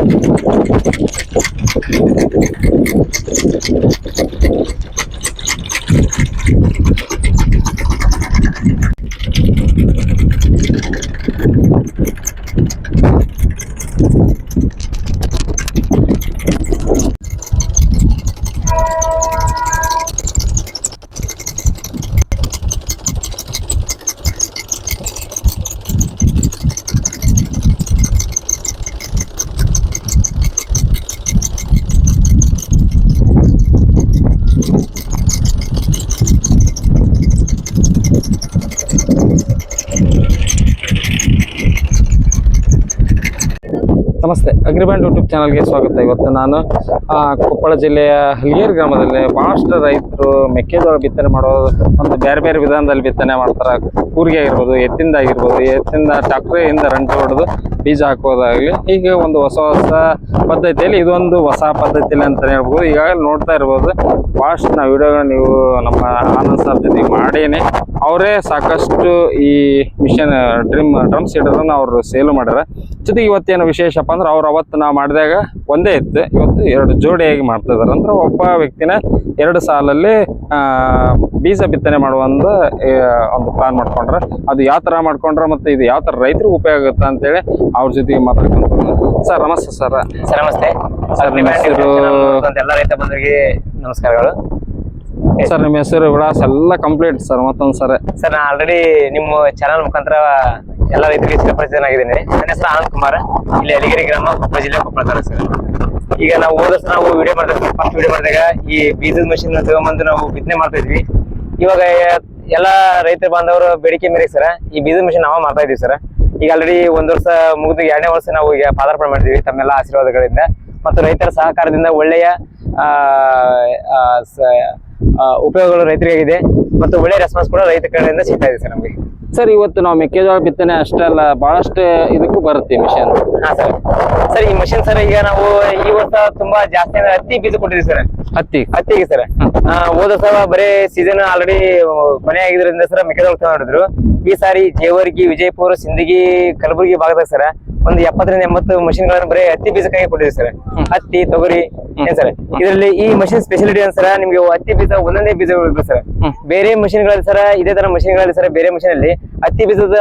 ನಮಸ್ತೆ ಅಗ್ರಿಬ್ಯಾಂಡ್ ಯೂಟ್ಯೂಬ್ ಚಾನಲ್ಗೆ ಸ್ವಾಗತ. ಇವತ್ತು ನಾನು ಕೊಪ್ಪಳ ಜಿಲ್ಲೆಯ ಹಲಗೇರಿ ಗ್ರಾಮದಲ್ಲಿ ಭಾಳಷ್ಟು ರೈತರು ಮೆಕ್ಕೆಜೋಳ ಬಿತ್ತನೆ ಮಾಡೋ ಒಂದು ಬೇರೆ ಬೇರೆ ವಿಧಾನದಲ್ಲಿ ಬಿತ್ತನೆ ಮಾಡ್ತಾರೆ. ಕೂರಿಗೆ ಆಗಿರ್ಬೋದು, ಎತ್ತಿಂದ ಆಗಿರ್ಬೋದು, ಎತ್ತಿಂದ ಟ್ಯಾಕ್ಟ್ರಿಯಿಂದ ರಂಟು ಹೊಡೆದು ಬೀಜ ಹಾಕೋದಾಗಲಿ ಈಗ ಒಂದು ಹೊಸ ಹೊಸ ಪದ್ಧತಿಯಲ್ಲಿ, ಇದೊಂದು ಹೊಸ ಪದ್ಧತಿಯಲ್ಲಿ ಅಂತಲೇ ಹೇಳ್ಬೋದು. ಈಗಾಗಲೇ ನೋಡ್ತಾ ಇರ್ಬೋದು, ಭಾಳಷ್ಟು ನಾವು ವಿಡಿಯೋಗಳನ್ನ ನೀವು ನಮ್ಮ ಆನಂದ್ ಸರ್ ಜೊತೆ ಮಾಡೇನೆ. ಅವರೇ ಸಾಕಷ್ಟು ಈ ಮಿಷನ್, ಡ್ರಿಮ್, ಡ್ರಮ್ ಸೀಡರನ್ನು ಅವರು ಸೇಲು ಮಾಡ್ಯಾರ. ಜೊತೆಗೆ ಇವತ್ತೇನು ವಿಶೇಷಪ್ಪ ಅಂದ್ರೆ ಅವ್ರು ಅವತ್ತು ನಾವು ಮಾಡಿದಾಗ ಒಂದೇ ಇತ್ತು. ಇವತ್ತು ಎರಡು ಜೋಡಿಯಾಗಿ ಮಾಡ್ತಾ ಇದ್ದಾರೆ ಅಂದ್ರೆ ಒಬ್ಬ ವ್ಯಕ್ತಿನ ಎರಡು ಸಾಲಲ್ಲಿ ಬೀಜ ಬಿತ್ತನೆ ಮಾಡುವ ಒಂದು ಒಂದು ಪ್ಲಾನ್ ಮಾಡ್ಕೊಂಡ್ರೆ. ಅದು ಯಾವ ಥರ ಮಾಡ್ಕೊಂಡ್ರೆ ಮತ್ತು ಇದು ಯಾವ ಥರ ರೈತರಿಗೆ ಉಪಯೋಗ ಆಗುತ್ತೆ ಅಂತೇಳಿ ಅವ್ರ ಜೊತೆಗೆ ಮಾತಾಡ್ಕೊಂತ ಸರ್ ನಮಸ್ತೆ ಸರ್. ಸರ್ ನಮಸ್ತೆ. ಸರ್, ನಿಮ್ಮ ಹೆಸರು? ಎಲ್ಲ ರೈತ ಬಂದರಿಗೆ ನಮಸ್ಕಾರಗಳು. ಸರ್ ನಿಮ್ಮ ಹೆಸರು ವಿಳಾಸ ಎಲ್ಲ ಕಂಪ್ಲೀಟ್ ಸರ್ ಮತ್ತೊಂದು ಸರ್ ಸರ್ ನಾನು ಆಲ್ರೆಡಿ ನಿಮ್ಮ ಚಾನಲ್ ಮುಖಾಂತರ ಎಲ್ಲ ರೈತರಿಗೆ ಚಿರಪರಿಚಿತನಾಗಿದ್ದೀನಿ ನನ್ನ ಹೆಸರು ಆನಂದ್ ಕುಮಾರ್. ಇಲ್ಲಿ ಅಲಿಗಿರಿ ಗ್ರಾಮ ಕೊಪ್ಪಳ ಜಿಲ್ಲೆ ಕೊಪ್ಪಳ ತಾಲೂಕು ಸರ್. ಈಗ ನಾವು ಹೋದ ವರ್ಷ ನಾವು ವಿಡಿಯೋ ಮಾಡಿದಾಗ ಫಸ್ಟ್ ವಿಡಿಯೋ ಮಾಡಿದಾಗ ಈ ಬೀಜದ ಮಷಿನ್ ತಗೊಂಬಂದು ನಾವು ಬಿತ್ತನೆ ಮಾಡ್ತಾ ಇದ್ವಿ. ಇವಾಗ ಎಲ್ಲ ರೈತ ಬಾಂಧವರು ಬೇಡಿಕೆ ಮೇರೆಗೆ ಸರ್ ಈ ಬೀಜದ ಮಷಿನ್ ನಾವು ಮಾಡ್ತಾ ಇದೀವಿ ಸರ್. ಈಗ ಆಲ್ರೆಡಿ ಒಂದ್ ವರ್ಷ ಮುಗಿದು ಎರಡನೇ ವರ್ಷ ನಾವು ಈಗ ಪಾದಾರ್ಪಣೆ ಮಾಡಿದ್ವಿ ತಮ್ಮೆಲ್ಲ ಆಶೀರ್ವಾದಗಳಿಂದ. ಮತ್ತು ರೈತರ ಸಹಕಾರದಿಂದ ಒಳ್ಳೆಯ ಆ, ಉಪಯೋಗಗಳು ರೈತರಿಗಾಗಿದೆ ಮತ್ತು ಒಳ್ಳೆ ರೆಸ್ಪಾನ್ಸ್ ಕೂಡ ರೈತ ಕಡೆಯಿಂದ ಸಿಗ್ತಾ ಇದೆ ಸರ್ ನಮಗೆ. ಸರ್ ಇವತ್ತು ನಾವು ಮೆಕ್ಕೆಜೋಳ ಬಿತ್ತನೆ ಅಷ್ಟೇ ಅಲ್ಲ ಬಹಳಷ್ಟು ಇದಕ್ಕೂ ಬರುತ್ತೆ ಮಿಷನ್ ಹಾ ಸರ್. ಸರ್ ಈ ಮಷಿನ್ ಸರ್ ಈಗ ನಾವು ಈ ವರ್ಷ ತುಂಬಾ ಜಾಸ್ತಿ ಅಂದ್ರೆ ಹತ್ತಿ ಬೀಜ ಕೊಟ್ಟಿದ್ವಿ ಸರ್. ಹತ್ತಿ. ಹತ್ತಿಗೆ ಸರ್. ಹೋದ ಸಲ ಬರೀ ಸೀಸನ್ ಆಲ್ರೆಡಿ ಕೊನೆ ಆಗಿದ್ರಿಂದ ಸರ್ ಮೆಕ್ಕೆಜೋಳ ತಗೊಂಡಿದ್ರು ಈ ಸಾರಿ ಜೇವರ್ಗಿ ವಿಜಯಪುರ ಸಿಂದಗಿ ಕಲಬುರಗಿ ಭಾಗದಾಗ ಸರ್ ಒಂದು ಎಪ್ಪತ್ತರಿಂದ ಎಂಬತ್ತು ಮಷಿನ್ ಗಳನ್ನ ಬರೀ ಹತ್ತಿ ಬೀಜಕ್ಕಾಗಿ ಕೊಟ್ಟಿದ್ದೀವಿ ಸರ್. ಹತ್ತಿ ತೊಗರಿ ಏನ್ ಸರ್? ಇದರಲ್ಲಿ ಈ ಮಷಿನ್ ಸ್ಪೆಷಾಲಿಟಿ ಏನ್ ಸರ್? ನಿಮ್ಗೆ ಹತ್ತಿ ಬೀಜ ಒಂದೊಂದೇ ಬೀಜ ಸರ್. ಬೇರೆ ಮಷಿನ್ಗಳಲ್ಲಿ ಸರ್ ಇದೇ ತರ ಮಷಿನ್ಗಳಲ್ಲಿ ಸರ್ ಬೇರೆ ಮಷಿನ್ ಅಲ್ಲಿ ಹತ್ತಿ ಬೀಜದ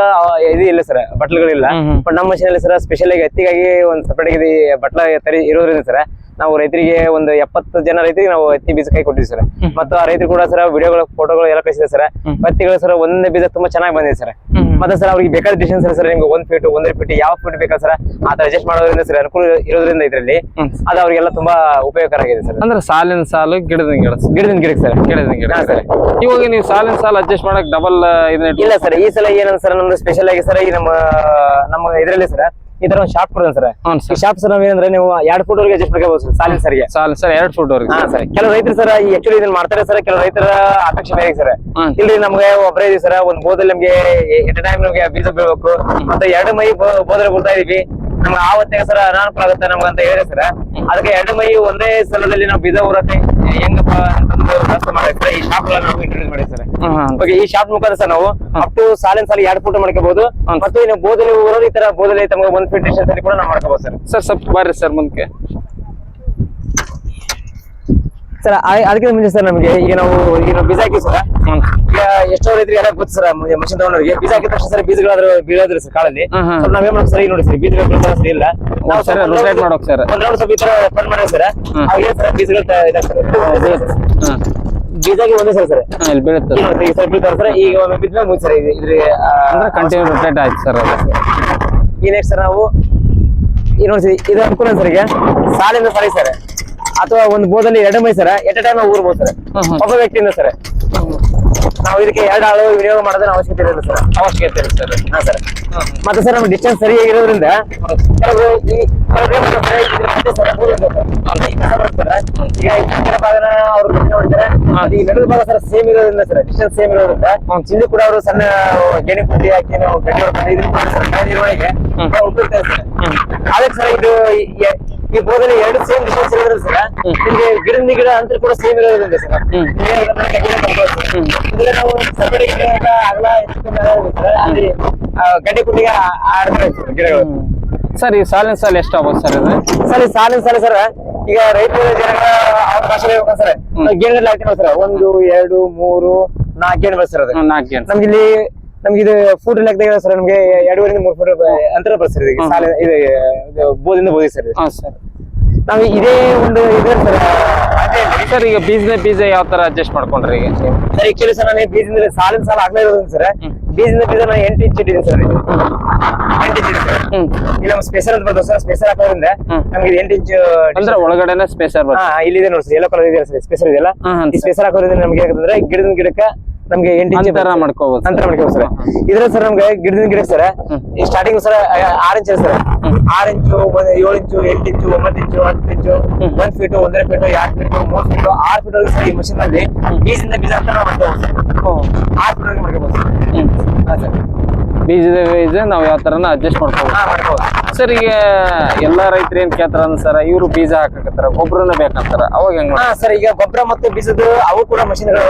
ಇದು ಇಲ್ಲ ಸರ್ ಬಟ್ಲುಗಳಿಲ್ಲ. ಬಟ್ ನಮ್ಮ ಮಷಿನ್ ಅಲ್ಲಿ ಸರ್ ಸ್ಪೆಷಲ್ ಆಗಿ ಹತ್ತಿಗಾಗಿ ಒಂದು ಸಪರೇಟ್ ಆಗಿ ಬಟ್ಲ ತರಿ ಇರೋದ್ರಿಂದ ಸರ್ ನಾವು ರೈತರಿಗೆ ಒಂದು ಎಪ್ಪತ್ತು ಜನ ರೈತರಿಗೆ ನಾವು ಹತ್ತಿ ಬೀಜ ಕೈ ಕೊಟ್ಟಿದ್ವಿ ಸರ್. ಮತ್ತು ಆ ರೈತರು ಕೂಡ ಸರ್ ವಿಡಿಯೋಗಳು ಫೋಟೋಗಳು ಎಲ್ಲ ಕಳಿಸಿದೆ ಸರ್. ಹತ್ತಿಗಳು ಸರ್ ಒಂದೇ ಬೀಜ ತುಂಬಾ ಚೆನ್ನಾಗಿ ಬಂದಿದೆ ಸರ್. ಮತ್ತೆ ಸರ್ ಅವ್ರಿಗೆ ಬೇಕಾದ ಡಿಸ್ಟೆನ್ಸ್ ಸರ್ ನಿಮ್ಗೆ ಒಂದ್ ಫೀಟ್ ಒಂದೇ ಫೀಟ್ ಯಾವ ಫೀಟ್ ಬೇಕಾ ಸರ್ ಆ ತರ ಅಡ್ಜಸ್ಟ್ ಮಾಡೋದ್ರಿಂದ ಸರ್ ಅನುಕೂಲ ಇರೋದ್ರಿಂದ ಇದರಲ್ಲಿ. ಅದು ಅವರಿಗೆಲ್ಲ ತುಂಬಾ ಉಪಯೋಗಕರ ಆಗಿದೆ ಸರ್. ಅಂದ್ರೆ ಸಾಲಿನ ಸಾಲು ಗಿಡದ ಗಿಡ ಗಿಡದಿಂದ ಗಿಡಕ್ಕೆ ಸರ್. ಗಿಡದ ಗಿಡ ಸರ್. ಇವಾಗ ನೀವು ಸಾಲಿನ ಸಾಲು ಅಡ್ಜಸ್ಟ್ ಮಾಡಕ್ ಡಬಲ್ ಇಲ್ಲ ಸರ್ ಈ ಸಲ ಏನಂತ ಸರ್ ನಮ್ದು ಸ್ಪೆಷಲ್ ಆಗಿ ಸರ್ ಈ ನಮ್ಮ ನಮ್ಮ ಇದರಲ್ಲಿ ಸರ್ ಈ ತರ ಒಂದು ಶಾಪ್ ಕೊಡೋಣ ಸರ್. ಈ ಶಾಪ್ ಸರ್ ನಾವೇನಂದ್ರೆ ನೀವು ಎರಡು ಫುಟ್ ವರೆಗೆ ಅಡ್ಜಸ್ಟ್ ಮಾಡ್ಕೋಬಹುದು ಸರ್ ಸಾಲಿನ ಸರ್ಗೆ. ಸಾಲ ಸರ್ ಎರಡು ಫುಟ್ ವರೆಗೆ ಹಾ ಸರ್ ಕೆಲವು ರೈತರು ಸರ್ ಈ ಆಕ್ಚುಲಿ ಇದನ್ನ ಮಾಡ್ತಾರೆ ಸರ್ ಕೆಲವು ರೈತರ ಅಪೇಕ್ಷೆ ಬೇರೆ ಸರ್. ಇಲ್ರಿ ಇಲ್ಲಿ ನಮ್ಗೆ ಒಬ್ಬರೇ ಇದೀವಿ ಸರ್ ಒಂದ್ ಬೋದಲ್ಲಿ ನಮ್ಗೆ ಎಟ್ ಟೈಮ್ ನಮ್ಗೆ ಬೀಜ ಬೀಳ್ಬೇಕು ಮತ್ತೆ ಎರಡು ಮೈ ಬೋದ್ರೆ ಬೋದಲ್ಲಿ ಬಿಡ್ತಾ ಇದೀವಿ. ನಮ್ಗೆ ಆ ಸರ ಸರ್ ಅನಾನುಕೂಲ ಆಗುತ್ತೆ ನಮ್ಗೆ ಅಂತ ಹೇಳಿ ಸರ್. ಅದಕ್ಕೆ ಎರಡು ಮೈ ಒಂದೇ ಸ್ಥಳದಲ್ಲಿ ನಾವು ಬೀಜ ಊರತ್ತೆ. ಹೆಂಗಪ್ಪ ಅಂತಂದು ವ್ಯವಸ್ಥೆ ಮಾಡಿ ಈ ಶಾಪ್ ನಾವು ಇಂಟ್ರೊಡ್ಯೂಸ್ ಮಾಡಿ ಸರ್. Hmm hmm. ಓಕೆ ಈ ಶಾಪ್ ಮುಖಾಂತರ ಸರ್ ನಾವು ಅಪ್ ಟು ಸಾಲಿನ ಸಾಲಿ ಎರಡು ಫೋಟೋ ಮಾಡ್ಕೋಬಹುದು ಮತ್ತು ಇನ್ನು ಬೋದಲ್ಲಿ ಊರೋದು ಈ ತರ ಬೋಧನೆ ತಮಗೆ ಒಂದ್ ಫೀಟ್ ಕೂಡ ನಾವು ಮಾಡ್ಕೋಬಹುದು ಸರ್. ಸರ್ ಸ್ವಲ್ಪ ಬರ್ರಿ ಸರ್ ಮುಂದಕ್ಕೆ ಸರ್ ಅದಕ್ಕೆ ಮುಂಚೆ ಸರ್ ನಮಗೆ ಈಗ ನಾವು ಈಗ ನಾವು ಬೀಜ ಹಾಕಿ ಸರ್. ಈಗ ಎಷ್ಟೋ ರೈತರಿಗೆ ಎಲ್ಲ ಗೊತ್ತು ಸರ್ ಮಷಿನ್ ತಗೊಂಡವ್ರಿಗೆ ಬೀಜ ಹಾಕಿದ ತಕ್ಷಣ ಸರ್ ಬೀಜಗಳಾದ್ರೂ ಬೀಳೋದ್ರಿ ಸರ್ ಕಾಳಲ್ಲಿ. ನಾವೇ ಮಾಡಿ ಸ್ವಲ್ಪ ನಾವೇನ್ ಮಾಡ್ತೀವಿ ಸರ್ ನೋಡಿ ಸರ್ ಬೀಜಗಳು ಬೀಳ್ತಾವ ಸರ್ ಇಲ್ಲ. ನಾವು ಸರ್, ರೊಟೇಟ್ ಮಾಡೋಕೆ ಸರ್. ಒಂದು ರೌಂಡ್ ಸ್ವಲ್ಪ ಈ ತರ turn ಮಾಡಿದ್ರೆ ಸರ್. ಹಾಗೆ ಅವಾಗ ಸರ್ ಬೀಜಗಳು ಇದಾಗ್ತದೆ. ಬೀಜಾಗಿ ಒಂದೇ ಸರ್ ಸರ್. ಇಲ್ಲಿ ಬೀಳುತ್ತೆ. ಈಗ ಸರ್ ಬೀಳ್ತಾರೆ ಸರ್ ಈಗ ಒಮ್ಮೆ ಬಿದ್ಮೇಲೆ ಮುಗಿಸ್ ಸರ್ ಇದು- ಅಂದ್ರೆ ಕಂಟಿನ್ಯೂ ರೊಟೇಟ್ ಆಯ್ತು ಸರ್ ಈ ನೆಕ್ಸ್ಟ್ ಸರ್ ನಾವು ಈ ನೋಡಿ ಸರ್ ಇದು ಅನುಕೂಲ ಸರ್ ಈಗ. ಸಾಲಿಂದ ಸರಿ ಸರ್. ಅಥವಾ ಒಂದು ಬೋದಲ್ಲಿ ಎರಡು ಮೈ ಸರ್ ಎಟ್ ಟೈಮ್ ನಾವು ಊರ್ಬೋದು ಸರ್. ಒಬ್ಬ ವ್ಯಕ್ತಿಯಿಂದ ಸರ್. ನಾವು ಇದಕ್ಕೆ ಎರಡು ಆಳು ವಿನಿಯೋಗ ಮಾಡೋದನ್ನ ಅವಶ್ಯಕತೆ ಇರಲ್ಲ ಸರ್. ಅವಶ್ಯಕತೆ ಇಲ್ಲ ಸರ್. ಹಾ ಸರ್. ಮತ್ತೆ ಸರ್ ನಮ್ಗೆ ಡಿಸ್ಟೆನ್ಸ್ ಸರಿಯಾಗಿರೋದ್ರಿಂದ ಸೇಮ್ ಇರೋದ್ರಿಂದ ಸರ್ ಡಿಸ್ಟೆನ್ಸ್ ಸೇಮ್ ಇರೋದ್ರಿಂದ ಇಲ್ಲಿ ಕೂಡ ಅವರು ಸಣ್ಣ ಗೆಣಿ ಪುಟ್ಟಿ ಹಾಕಿ ನಾವು ಹೊಡ್ಕೊಂಡು ಇದನ್ನ ಮಾಡಿ ಸರ್ ಮನೆ ನಿರ್ವಹಣೆಗೆ ಬಹಳ ಉಪಯುಕ್ತ ಸರ್. ಅದಕ್ಕೆ ಸರ್ ಇದು ಈ- ಬೋಧನೆ ಎರಡು ಸೇಮ್ ಡಿಸ್ಟೆನ್ಸ್ ಇರೋದ್ರಿಂದ ಸರ್. ನಿಮಗೆ ಗಿಡದಿಂದ ಗಿಡ ಅಂತ ಕೂಡ ಸೇಮ್ ಇರೋದ್ರಿಂದ ಸರ್. ಇದ್ರೆ ನಾವು separate ಗಿಡ ಅಗಲ ಸರ್. ಆ, ಗಡ್ಡೆ ಕುಟ್ಟಿಗೆ ಆಡ್ತಾರೆ ಗಿಡಗಳು. ಸರ್ ಈ ಸಾಲಿನ ಸಾಲ ಎಷ್ಟು ಆಗ್ಬೋದು ಸರ್ ಇದು? ಸರ್ ಈ ಸಾಲಿನ ಸಾಲ ಸರ್ ಈಗ ರೈತರ ಜನಗಳ ಅವಕಾಶ ಬೇಕು ಸರ್. ಗೇಣಿ ಹಾಕ್ತೀವಿ ಸರ್. ಒಂದು ಎರಡು ಮೂರು ನಾಲ್ಕು ಗೇಣ್ ಸರ್ ಅದು. ಹ್ಮ್, ನಾಲ್ಕು ಗೇಣ್ ನಮ್ಗೆ ಇಲ್ಲಿ ನಮ್ಗೆ ಇದು ಫೂಟ್ ಲೆಕ್ಕದಾಗ ಸರ್ ನಮ್ಗೆ ಎರಡೂವರೆಯಿಂದ ಮೂರು ಫೂಟ್ ಅಂತರ ಬರ್ತದೆ ಸಾಲ ಇದು ಬೋದಿಂದ ಬೋದಿ ಸರ್ ಇದು. ಹಾಂ ಸರ್ ನಾವು ಇದೇ ಒಂದು ಇದೆ ಸರ್ ಸರ್ ಈಗ ಬೀಜ ಬೀಜ ಯಾವ ತರ ಅಡ್ಜಸ್ಟ್ ಮಾಡ್ಕೊಂಡ್ರಿ ಈಗ? ಸರ್ ಆಕ್ಚುಲಿ ಸರ್ ನಾನು ಬೀಜದಿಂದ ಸಾಲಿನ ಸಾಲ ಆಗ್ಲೇ ಇರೋದು ಸರ್ ಬೀಜದಿಂದ ಬೀಜ ನಾನು ಎಂಟು ಇಂಚ್ ಇಟ್ಟಿದ್ದೀನಿ ಸರ್. ಎಂಟು ಇಂಚ್ ಸರ್ ಇಲ್ಲಿ ನಮ್ಮ ಸ್ಪೆಷಲ್ ಅಂತ ಬರ್ತದೆ ಸರ್ ಸ್ಪೆಷಲ್ ಹಾಕೋದ್ರಿಂದ ನಮಗೆ ನಮ್ಗೆ ಎಂಟು ಇಂಚ್ ಅಂದ್ರೆ ಒಳಗಡೆನೆ ಸ್ಪೆಷಲ್ ಬರ್ತದೆ. ಇಲ್ಲಿದೆ ನೋಡಿ ಸರ್ ಎಲ್ಲೋ ಕಲರ್ ಇದೆ ಸರ್ ಸ್ಪೆಷಲ್ ಈ ಸ್ಪೆಷಲ್ ಹಾಕೋದ್ರಿಂದ ನಮ್ಗೆ ಏನಾಗ್ತದೆ ಗಿಡದ ಗಿಡಕ್ಕ ನಮ್ಗೆ ಎಂಟು ಇಂಚ್ ಅಂತರ ಮಾಡ್ಕೋಬಹುದು ಅಂತರ ಮಾಡ್ಕೋಬೋದು ಸರ್. ಇದ್ರ ಸರ್ ನಮ್ಗೆ ಗಿಡದ ಗಿಡ ಸರ್ ಸ್ಟಾರ್ಟಿಂಗ್ ಸರ್ ಆರು ಇಂಚ್ ಸರ್ ಆರು ಇಂಚು ಒಂದ್ ಏಳು ಇಂಚು ಎಂಟು ಇಂಚು ಒಂಬತ್ತು ಇಂಚು ಹತ್ತು ಇಂಚು ಒಂದ್ ಫೀಟ್ ಒಂದರ ಫೀಟ್ ಎರಡು ಫೀಟ್ ಮೂರ್ ಫೀಟ್ ಆರ್ ಫೀಟ್ ಸರ್ ಈ ಮಷಿನ್ನಲ್ಲಿ ಬೀಜದಿಂದ ಬೀಜ ಅಂತ ನಾವು ಮಾಡ್ಕೋಬೋದು ಸರ್ ಆರು ಫೀಟ್ ಮಾಡ್ಕೋಬಹುದು ಸರ್. ಹಾ ಸರ್. ಬೀಜದ ಬೀಜ ನಾವು ಯಾವ ತರನ ಅಡ್ಜಸ್ಟ್ ಮಾಡ್ಕೋಬೋದು. ಸರ್ ಈಗ ಎಲ್ಲ ರೈತರು ಏನ್ ಕೇಳ್ತಾರ ಸರ್ ಇವರು ಬೀಜ ಹಾಕಕತ್ತಾರ ಗೊಬ್ಬರನ ಬೇಕಂತಾರ ಅವಾಗ ಹೆಂಗ್ ಸರ್ ಈಗ ಗೊಬ್ಬರ ಮತ್ತು ಬೀಜದ ಅವು ಕೂಡ ಮಷಿನ್ಗಳು.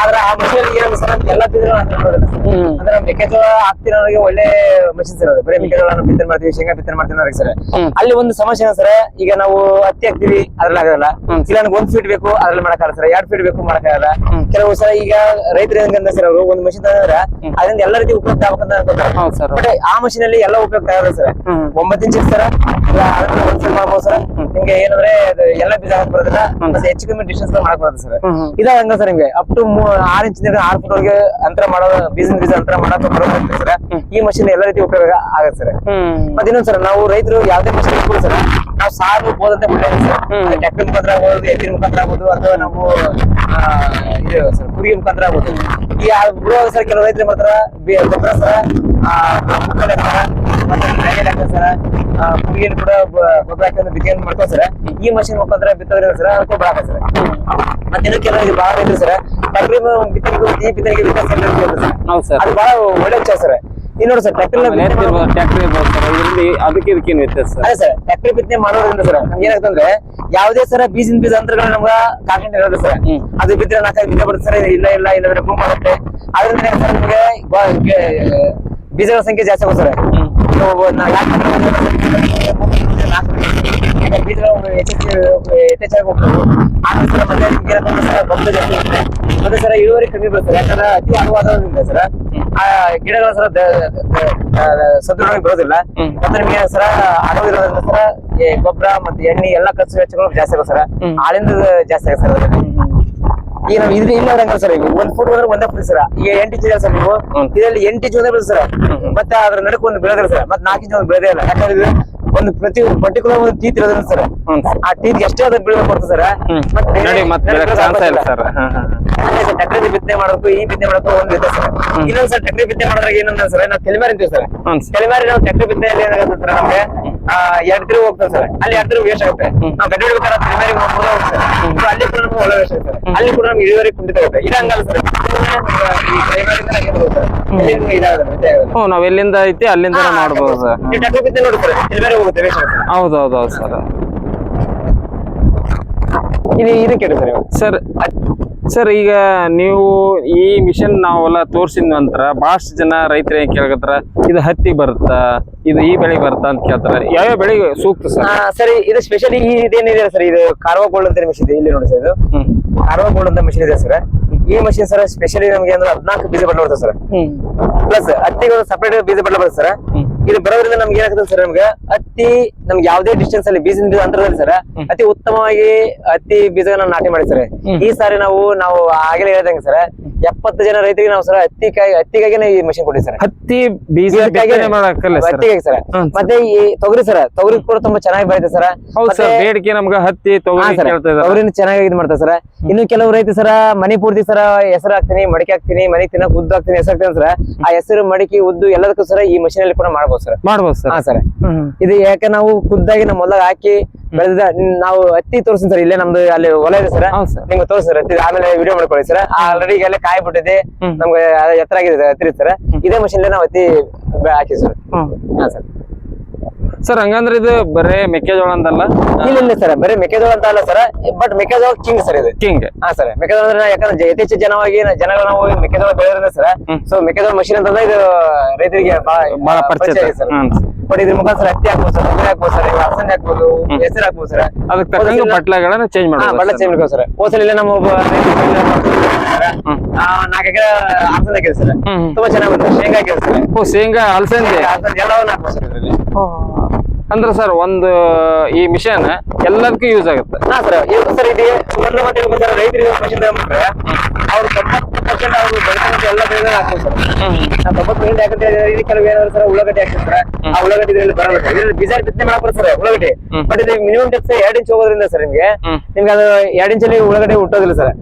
ಆದ್ರೆ ಆ ಮಷಿನ್ ಏನು ಸರ್ ಎಲ್ಲ. ಹ್ಮ್. ಅಂದ್ರೆ ಮೆಕ್ಕೆಜೋಳ ಹಾಕ್ತಿರೋರಿಗೆ ಒಳ್ಳೆ ಮಷಿನ್ ಸರ್ ಅದು ಬರೀ ಮೆಕ್ಕೆಜೋಳ ಬಿತ್ತನೆ ಮಾಡ್ತೀವಿ ಶೇಂಗಾ ಬಿತ್ತನೆ ಮಾಡ್ತೀವಿ ಸರ್. ಅಲ್ಲಿ ಒಂದು ಸಮಸ್ಯೆ ಏನ ಸರ್ ಈಗ ನಾವು ಹತ್ತಿ ಹಾಕ್ತಿವಿ ಅದ್ರಲ್ಲಿ ಆಗಲ್ಲ. ಇಲ್ಲ ನನಗೆ ಒಂದ್ ಫೀಟ್ ಬೇಕು ಅದ್ರಲ್ಲಿ ಮಾಡಕ್ಕಾಗಲ್ಲ ಸರ್. ಎರಡ್ ಫೀಟ್ ಬೇಕು ಮಾಡಕ್ಕಾಗಲ್ಲ. ಕೆಲವು ಸಲ ಈಗ ರೈತರು ಹೆಂಗಂದ್ರೆ ಸರ್ ಅವರು ಒಂದು ಮಷಿನ್ ತಂದ್ರೆ ಅದರಿಂದ ಎಲ್ಲ ರೀತಿ ಉಪಯುಕ್ತ ಆಗ್ಬೇಕಂತ ಅನ್ಕೊಂತಾರೆ ಹೌದು ಸರ್ ಬಟ್ ಆ ಮಷೀನ್ ಅಲ್ಲಿ ಎಲ್ಲ ಉಪಯೋಗ ಆಗಲ್ಲ ಸರ್. ಹ್ಮ್. ಒಂಬತ್ತು ಇಂಚ್ ಸರ್. ಒಂದ್ಸಲ ಮಾಡ್ಬೋದು ಸರ್. ನಿಮ್ಗೆ ಏನಂದ್ರೆ ಅದು ಎಲ್ಲ ಬೀಜ ಬರೋದಿಲ್ಲ ಮತ್ತೆ ಹೆಚ್ಚು ಕಮ್ಮಿ ಡಿಸ್ಟೆನ್ಸ್ ಮಾಡಕ್ ಬರುತ್ತೆ ಸರ್. ಹ್ಮ್ ಹ್ಮ್. ಇದ ಹಂಗ ಸರ್ ನಿಮ್ಗೆ ಅಪ್ ಟು ಆರ್ ಇಂಚಿನ ಆರ್ ಫುಟ್ ವರೆಗೆ ಅಂತರ ಮಾಡೋ ಬೀಜ ಬೀಜ ಅಂತರ ಮಾಡಕ್ ಬರೋದು ಸರ್. ಈ ಮಷೀನ್ ಎಲ್ಲ ರೀತಿ ಉಪಯೋಗ ಆಗತ್ತೆ ಸರ್. ಹ್ಮ್. ಮತ್ತೆ ಇನ್ನೊಂದ್ ಸರ್ ನಾವು ರೈತರು ಯಾವ್ದೇ ಮಷೀನ್ ಇಟ್ಕೊಳ್ಳಿ ಸರ್. ನಾವು ಸಾರು ಹೋದಂತ ಒಳ್ಳೆಯದು ಟ್ಯಾಕ್ಟರ್ ಮುಖಾಂತರ ಆಗ್ಬೋದು ಎತ್ತಿನ ಮುಖಾಂತರ ಆಗ್ಬೋದು ಅಥವಾ ನಾವು ಆ, ಇದು ಸರ್ ಕುರಿ ಮುಖಾಂತರ ಆಗ್ಬೋದು. ಈ ಬಿಡುವಾಗ ಸರ್ ಕೆಲವು ರೈತರು ಮಾಡ್ತಾರ ಗೊಬ್ಬರ ಸರ್ ಮುಕ್ಕಲೆ ಮತ್ತೆ ಹಾಕ್ತಾರೆ ಸರ್ ಆ, ಕುರಿಯನ್ನು ಕೂಡ ಗೊಬ್ಬರ ಹಾಕಿ ಬಿತ್ತನೆ ಮಾಡ್ತಾರೆ ಸರ್ ಈ ಮಷಿನ್ ಮುಖಾಂತರ ಬಿತ್ತೋದ್ರೆ ಸರ್ ಅದಕ್ಕೂ ಗೊಬ್ಬರ ಹಾಕಿ ಸರ್. ಮತ್ತೆ ಇನ್ನು ಕೆಲವು ಇದು ಬಹಳ ರೈತರು ಸರ್ ಬಿತ್ತನೆಗೆ ಈ ಬಿತ್ತನೆಗೆ ವ್ಯತ್ಯಾಸ ಅದು ಬಹಳ ಒಳ್ಳೆ ವಿಚಾರ ಸರ್. ಇನ್ನು ನೋಡಿ ಸರ್ ಟ್ರ್ಯಾಕ್ಟರ್ ಟ್ಯಾಕ್ಟ್ರಿ ಇರ್ಬೋದು ಸರ್ ಇದರಲ್ಲಿ ಅದಕ್ಕೆ ಏನು ವ್ಯತ್ಯಾಸ ಸರ್ ಅದೇ ಸರ್ ಟ್ರ್ಯಾಕ್ಟರ್ ಬಿತ್ತನೆ ಮಾಡೋದ್ರಿಂದ ಸರ್ ನಮ್ಗೆ ಏನಾಗ್ತಂದ್ರೆ ಯಾವುದೇ ಸರ ಬೀಜಿನ ಬೀಜ ಅಂತರಗಳು ನಮ್ಗೆ ಕಾಂಟೆಂಟ್ ಇರೋದು ಸರ್. ಅದು ಬಿದ್ರೆ ನಾಲ್ಕೈದು ಬೀಜ ಬರುತ್ತೆ ಸರ್ ಇಲ್ಲ ಇಲ್ಲ ಇಲ್ಲಂದ್ರೆ ಭೂಮಿ ಮಾಡುತ್ತೆ ಅದರಿಂದ ನಮಗೆ ಸರ್ ನಿಮಗೆ ಬೀಜಗಳ ಸಂಖ್ಯೆ ಜಾಸ್ತಿ ಆಗುತ್ತೆ ಸರ್ ನಾಲ್ಕು ಬೀಜಗಳು ಹೆಚ್ಚೆಚ್ಚು ಸರ್ ಮತ್ತೆ ನಿಮ್ಗೆ ಏನಂತಂದ್ರೆ ಸರ್ ಗೊಬ್ಬರ ಜಾಸ್ತಿ ಮತ್ತೆ ಸರ್ ಇಳುವರಿ ಕಮ್ಮಿ ಯಾಕಂದ್ರೆ ಅತಿ ಅನುವಾದದಿಂದ ಸರ್ ಆ ಗಿಡಗಳ ಸರ ಸದೃಢವಾಗಿ ಬರೋದಿಲ್ಲ. ಮತ್ತೆ ನಿಮಗೆ ಸರ ಆಗೋದಿರೋದ್ರಿಂದ ಸರ ಗೊಬ್ಬರ ಮತ್ತೆ ಎಣ್ಣೆ ಎಲ್ಲಾ ಖರ್ಚು ವೆಚ್ಚಗಳು ಜಾಸ್ತಿ ಆಗುತ್ತೆ ಸರ್ ಆಳಿಂದ ಜಾಸ್ತಿ ಆಗುತ್ತೆ ಸರ್. ಈಗ ನಾವು ಇದ್ರ ಇಲ್ಲ ಇರಂಗ ಸರ್ ಈಗ ಒಂದ್ ಫುಟ್ ಅಂದ್ರೆ ಒಂದೇ ಫುಟ್ ಸರ್ ಈಗ ಎಂಟು ಇಂಚ್ ಸರ್ ನೀವು. ಇದರಲ್ಲಿ ಎಂಟು ಇಂಚ್ ಒಂದೇ ಬರುತ್ತೆ ಸರ್ ಮತ್ತೆ ಅದ್ರ ನಡಕ್ ಒಂದು ಬೆಳೆದ್ರೆ ಸರ್ ಮತ್ತೆ ನಾಲ್ಕು ಇಂಚ್ ಒಂದು ಬೆಳೆದೇ ಇಲ್ಲ ಯಾಕಂದ್ರೆ ಒಂದು ಪ್ರತಿ ಪರ್ಟಿಕ್ಯುಲರ್ ಒಂದು ಟೀತ್ ಇರೋದ್ರಿಂದ ಸರ್ ಆ ಟೀತ್ ಎಷ್ಟೇ ಅದ್ರ ಬೀಳ್ಬೇಕು ಬರ್ತದೆ ಸರ್ ಟಕ್ರಿ ಬಿತ್ತನೆ ಮಾಡೋದು ಈ ಬಿತ್ತನೆ ಮಾಡೋದು ಒಂದು ಇದೆ ಸರ್ ಇನ್ನೊಂದ್ ಸರ್ ಟ್ರ್ಯಾಕ್ಟರ್ ಬಿತ್ತನೆ ಮಾಡೋದ್ರಾಗ ಏನಂದ್ರೆ ಸರ್ ನಾವು ತೆಲಿಮಾರಿ ಅಂತೀವಿ ಸರ್ ತೆಲಿಮಾರಿ ನಾವು ಟಕ್ರಿ ಬಿತ್ತನೆಯಲ್ಲಿ ಏನಾಗುತ್ತೆ ಸರ್ ನಮ್ಗೆ ಎರಡ್ ಹೋಗ್ತಾರೆ ಹೋಗ್ತದೆ ಸರ್. ಅಲ್ಲಿ ಎರಡು ವೇಸ್ಟ್ ಆಗುತ್ತೆ. ನಾವು ಗಡ್ಡೆ ಹೊಡಿಬೇಕಾದ್ರೆ ಹೋಗ್ಬೋದು ಅಲ್ಲಿ ಕೂಡ ನಮ್ಗೆ ಒಳ್ಳೆ ವೇಸ್ಟ್ ಆಗುತ್ತೆ ಅಲ್ಲಿ ಕೂಡ ನಮ್ಗೆ ಇಳುವರಿ ಕುಂಠಿತ ಆಗುತ್ತೆ. ಇದು ಹಂಗಲ್ಲ ಸರ್. ಹ್ಞೂ ನಾವ್ ಎಲ್ಲಿಂದ ಐತಿ ಅಲ್ಲಿಂದ ಮಾಡ್ಬೋದು ಸರ್. ಟ್ರ್ಯಾಕ್ಟರ್ ನೋಡಿ ಹೋಗುತ್ತೆ ವೇಸ್ಟ್ ಆಗುತ್ತೆ. ಹೌದು ಹೌದು ಹೌದು ಸರ್. ಇದು ಇದಕ್ಕೆ ಸರ್ ಸರ್ ಸರ್ ಈಗ ನೀವು ಈ ಮಿಷನ್ ನಾವೆಲ್ಲ ತೋರಿಸಿದ ನಂತರ ಬಹಳಷ್ಟು ಜನ ರೈತರು ಏನ್ ಕೇಳಕತ್ತಾರ? ಇದು ಹತ್ತಿ ಬರುತ್ತಾ? ಇದು ಈ ಬೆಳೆ ಬರುತ್ತಾ ಅಂತ ಕೇಳ್ತಾರೆ. ಯಾವ್ಯಾವ ಬೆಳೆ ಸೂಕ್ತ ಸರ್ ಇದು ಸ್ಪೆಷಲಿ ಇದೇನಿದೆ ಸರ್ ಇದು ಕಾರ್ವಾ ಗೋಲ್ಡ್ ಅಂತ ಮಿಷನ್ ಇದೆ ಇಲ್ಲಿ ನೋಡಿ ಸರ್ ಇದು. ಕಾರ್ವಾ ಗೋಲ್ಡ್ ಅಂತ ಮಿಷನ್ ಇದೆ ಸರ್ ಈ ಮಷಿನ್ ಸರ್ ಸ್ಪೆಷಲಿ ನಮಗೆ ಅಂದ್ರೆ ಹದಿನಾಲ್ಕು ಬೀಜ ಬಡ್ಲ ಬರ್ತದೆ ಸರ್ ಪ್ಲಸ್ ಹತ್ತಿಗೆ ಒಂದು ಸಪರೇಟ್ ಬೀಜ ಬಡ್ಲ ಬರುತ್ತೆ ಸರ್. ಇದು ಬರೋದ್ರಿಂದ ನಮ್ಗೆ ಏನಾಗ್ತದೆ ಸರ್ ನಮ್ಗೆ ಹತ್ತಿ ನಮ್ಗೆ ಯಾವ್ದೇ ಡಿಸ್ಟೆನ್ಸ್ ಅಲ್ಲಿ ಬೀಜದ ಬೀಜ ಅಂತರದಲ್ಲಿ ಸರ್ ಅತಿ ಉತ್ತಮವಾಗಿ ಹತ್ತಿ ಬೀಜಗಳನ್ನ ನಾಟಿ ಮಾಡಿ ಸರ್. ಈ ಸಾರಿ ನಾವು ನಾವು ಆಗಲೇ ಹೇಳ್ದಂಗೆ ಸರ್ ಎಪ್ಪತ್ತು ಜನ ರೈತರಿಗೆ ನಾವು ಸರ್ ಹತ್ತಿಕಾಯಿ ಹತ್ತಿಗಾಗಿ ಈ ಮಷಿನ್ ಕೊಡಿ ಸರ್. ಹತ್ತಿ ಬೀಜ ಹತ್ತಿಗಾಗಿ ಸರ್. ಮತ್ತೆ ಈ ತೊಗರಿ ಸರ್ ತೊಗರಿ ಕೂಡ ತುಂಬಾ ಚೆನ್ನಾಗಿ ಬರುತ್ತೆ ಸರ್. ಬೇಡಿಕೆ ನಮ್ಗೆ ಹತ್ತಿ ತೊಗರಿ ಚೆನ್ನಾಗಿ ಇದು ಮಾಡ್ತಾರೆ ಸರ್. ಇನ್ನು ಕೆಲವು ರೈತ ಸರ ಮನಿ ಪೂರ್ತಿ ಸರ ಹೆಸರು ಹಾಕ್ತೀನಿ ಮಡಿಕೆ ಹಾಕ್ತೀನಿ ಮನೆ ತಿನ್ನಕ್ ಉದ್ದು ಹಾಕ್ತೀನಿ ಹೆಸರು ಹಾಕ್ತೀನಿ ಸರ್. ಆ ಹೆಸರು ಮಡಿಕೆ ಉದ್ದು ಎಲ್ಲದಕ್ಕೂ ಸರ ಈ ಮಷೀನ್ ಅಲ್ಲಿ ಕೂಡ ಮಾಡ್ಬೋದು ಸರ್. ಮಾಡ್ಬೋದು ಸರ್. ಹಾ ಸರ್. ಇದು ಯಾಕೆ ನಾವು ಖುದ್ದಾಗಿ ನಮ್ಮ ಹೊಲದಾಗ ಹಾಕಿ ಬೆಳೆದ ನಾವು ಹತ್ತಿ ತೋರಿಸ್ತೀನಿ ಸರ್ ಇಲ್ಲೇ ನಮ್ದು ಅಲ್ಲಿ ಹೊಲ ಇದೆ ಸರ್. ನಿಮ್ಗೆ ತೋರಿಸ್ತಾರೆ ಸರ್ ಹತ್ತಿ ಆಮೇಲೆ ವಿಡಿಯೋ ಮಾಡ್ಕೊಳ್ಳಿ ಸರ್. ಆಲ್ರೆಡಿ ಈಗ ಅಲ್ಲೇ ಕಾಯಿ ಬಿಟ್ಟಿದೆ. ನಮ್ಗೆ ಎತ್ತರ ಆಗಿದೆ ಹತ್ತಿರ ಸರ್. ಇದೇ ಮಷೀನ್ ನಾವು ಹತ್ತಿ ಹಾಕಿ ಸರ್. ಹಾ ಸರ್. ಸರ್ ಹಂಗಂದ್ರೆ ಇದು ಬರೇ ಮೆಕ್ಕೆಜೋಳ ಅಂತಲ್ಲ? ಇಲ್ಲ ಇಲ್ಲ ಸರ್ ಬರೇ ಮೆಕ್ಕೆಜೋಳ ಅಂತ ಅಲ್ಲ ಸರ್. ಬಟ್ ಮೆಕ್ಕೆಜೋಳ ಕಿಂಗ್ ಸರ್ ಇದು. ಕಿಂಗ್ ಹಾ ಸರ್ ಮೆಕ್ಕೆಜೋಳ ಅಂದ್ರೆ ಯಾಕಂದ್ರೆ ಯಥೇಚ್ಛ ಜನವಾಗಿ ಜನಗಳ ನಾವು ಮೆಕ್ಕೆಜೋಳ ಬೆಳೆಯೋದ್ರಿಂದ ಸರ್. ಸೊ ಮೆಕ್ಕೆಜೋಳ ಮಷಿನ್ ಅಂತಂದ್ರೆ ಇದು ರೈತರಿಗೆ ಬಹಳ ಪರಿಚಯ ಸರ್. ಬಟ್ ಇದ್ರ ಮುಖಾಂತರ ಹತ್ತಿ ಹಾಕ್ಬೋದು ಸರ್ ತೊಗರಿ ಹಾಕ್ಬೋದು ಸರ್ ಹಾಕ್ಬೋದು ಹೆಸರು ಹಾಕ್ಬೋದು ಸರ್. ಅದಕ್ಕೆ ತಕ್ಕಂಗೆ ಬಟ್ಲಗಳನ್ನ ಚೇಂಜ್ ಹಾ, ಬಟ್ಲ ಚೇಂಜ್ ಮಾಡ್ಕೋ ಸರ್. ಹೋಸಲ್ ಇಲ್ಲ ನಮ್ಮ ಒಬ್ಬ ಹ್ಮ್. ನಾಲ್ಕು ಎಕರೆ ಅಲಸಂದೆ ಹಾಕಿದೆ ಸರ್. ತುಂಬಾ ಚೆನ್ನಾಗಿ ಬಂತು ಶೇಂಗಾ ಹಾಕಿದೆ ಸರ್. ಓ ಶೇಂಗಾ ಅಲಸಂದೆ? ಅಲಸಂದೆ ಎಲ್ಲವನ್ನ ಹಾಕ್ಬೋದು ಸರ್ ಇದರಲ್ಲಿ. ಅಂದ್ರೆ ಸರ್ ಒಂದು ಈ ಮಿಷನ್ ಎಲ್ಲದಕ್ಕೂ ಯೂಸ್ ಆಗುತ್ತೆ. ಹಾ ಸರ್ ಇದು ರೈತರಿಗೆ ಮಷಿನ್ ತಗೊಂಡ್ರೆ ಅವ್ರು ತೊಂಬತ್ತು ಪರ್ಸೆಂಟ್ ಅವ್ರು ಬೆಳೆದಂತ ಎಲ್ಲ ಬೆಳೆಗಳು ಸರ್. ನಾವು ತೊಂಬತ್ತು ಪರ್ಸೆಂಟ್ ಯಾಕಂತ ಹೇಳಿದ್ರೆ ಕೆಲವು ಏನಾದ್ರು ಸರ್ ಉಳ್ಳಾಗಡ್ಡಿ ಹಾಕ್ತಾರೆ ಆ ಉಳ್ಳಾಗಡ್ಡಿ ಇದರಲ್ಲಿ ಬರಲ್ಲ ಸರ್. ಇದ್ರಲ್ಲಿ ಬೀಜ ಬಿತ್ತನೆ ಮಾಡೋದು ಸರ್ ಉಳ್ಳಾಗಡ್ಡಿ. ಬಟ್ ಇದು ಮಿನಿಮಮ್ ಡೆಪ್ಸ್ ಎರಡ್ ಇಂಚ್ ಹೋಗೋದ್ರಿಂದ ಸರ್ ನಿಮ್ಗೆ. ನಿಮ್ಗೆ ಅದು ಎರಡ್ ಇಂಚಲ್ಲಿ ಉಳ್ಳಾಗಡ್ಡಿ ಹುಟ್ಟೋದಿಲ್ಲ ಸರ್.